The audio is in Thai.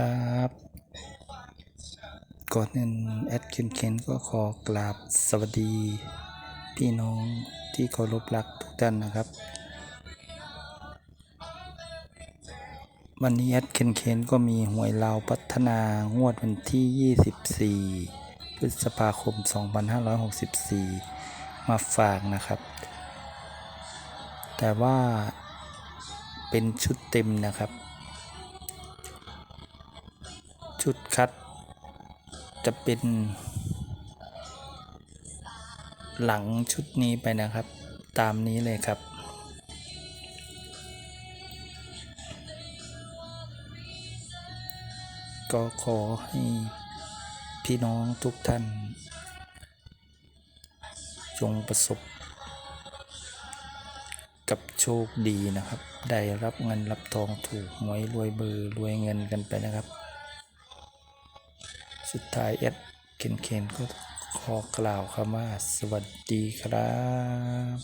ครับ ก่อนอื่นแอดเคนเคนก็ขอกราบสวัสดี พี่น้องที่เคารพรักทุกท่านนะครับ วันนี้แอดเคนเคนก็มีหวยลาวพัฒนางวดวันที่ 24 พฤษภาคม 2564 มาฝากนะครับ แต่ว่าเป็นชุดเต็มนะครับ ชุดคัด จะเป็น หลังชุดนี้ไปนะครับ ตามนี้เลยครับ ก็ขอให้พี่น้องทุกท่าน จงประสบ กับโชคดีนะครับ ได้รับเงินรับทองถูกหวยรวยเบอร์รวยเงินกันไปนะครับ สุดท้ายเอ็ดเคนเคนก็ขอกล่าวคำว่าสวัสดีครับ